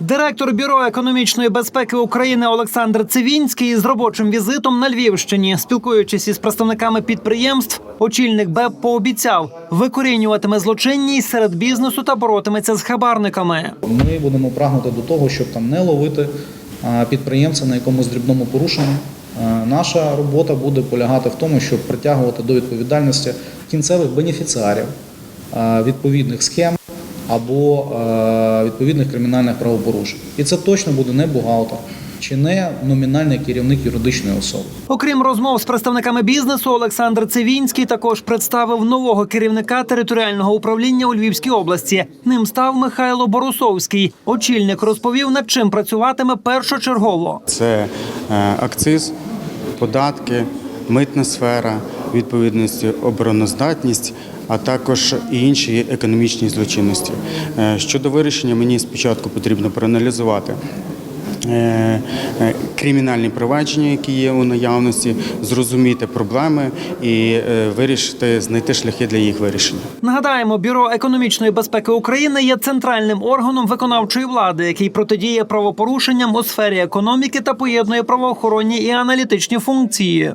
Директор бюро економічної безпеки України Олександр Цивінський з робочим візитом на Львівщині, спілкуючись із представниками підприємств, очільник БЕП пообіцяв викорінюватиме злочинність серед бізнесу та боротиметься з хабарниками. Ми будемо прагнути до того, щоб там не ловити підприємця на якомусь дрібному порушенні. Наша робота буде полягати в тому, щоб притягувати до відповідальності кінцевих бенефіціарів відповідних схем або відповідних кримінальних правопорушень. І це точно буде не бухгалтер чи не номінальний керівник юридичної особи. Окрім розмов з представниками бізнесу, Олександр Цивінський також представив нового керівника територіального управління у Львівській області. Ним став Михайло Борусовський. Очільник розповів, над чим працюватиме першочергово. Це е, акциз, податки, митна сфера, відповідності обороноздатність, а також і інші економічні злочинності. Е, Щодо вирішення, мені спочатку потрібно проаналізувати. е, е, Кримінальні провадження, які є у наявності, зрозуміти проблеми і вирішити, знайти шляхи для їх вирішення. Нагадаємо, бюро економічної безпеки України є центральним органом виконавчої влади, який протидіє правопорушенням у сфері економіки та поєднує правоохоронні і аналітичні функції.